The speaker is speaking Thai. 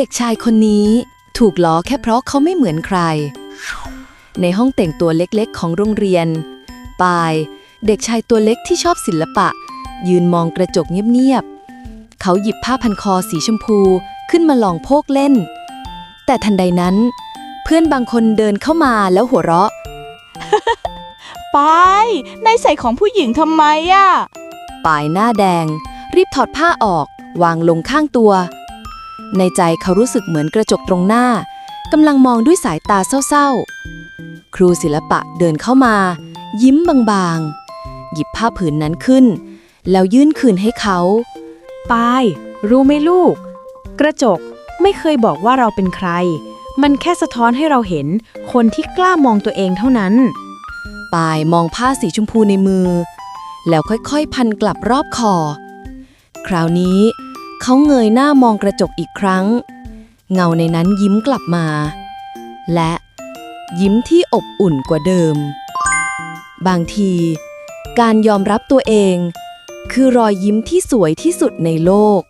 เด็กชายคนนี้ถูกล้อแค่เพราะเขาไม่เหมือนใคร ในห้องแต่งตัวเล็กๆ ของโรงเรียน ปาย เด็กชายตัวเล็กที่ชอบศิลปะ ยืนมองกระจกเงียบๆ เขาหยิบผ้าพันคอสีชมพูขึ้นมาลองโพกเล่น แต่ทันใดนั้น เพื่อนบางคนเดินเข้ามาแล้วหัวเราะไปนายใส่ของผู้หญิงทำไมอะปายหน้าแดง รีบถอดผ้าออก วางลงข้างตัว ในใจเขารู้สึกเหมือนกระจกตรงหน้ากำลังมองด้วยสายตาเศร้าๆ ครูศิลปะเดินเข้ามา ยิ้มบางๆ หยิบผ้าผืนนั้นขึ้น แล้วยื่นคืนให้เขา ปาย รู้ไหมลูก กระจกไม่เคยบอกว่าเราเป็นใคร มันแค่สะท้อนให้เราเห็นคนที่กล้ามองตัวเองเท่านั้น ปายมองผ้าสีชมพูในมือ แล้วค่อยๆ พันกลับรอบคอ คราวนี้ เขาเงยหน้ามองกระจกอีกครั้ง เงาในนั้นยิ้มกลับมา และยิ้มที่อบอุ่นกว่าเดิม บางที การยอมรับตัวเอง คือรอยยิ้มที่สวยที่สุดในโลก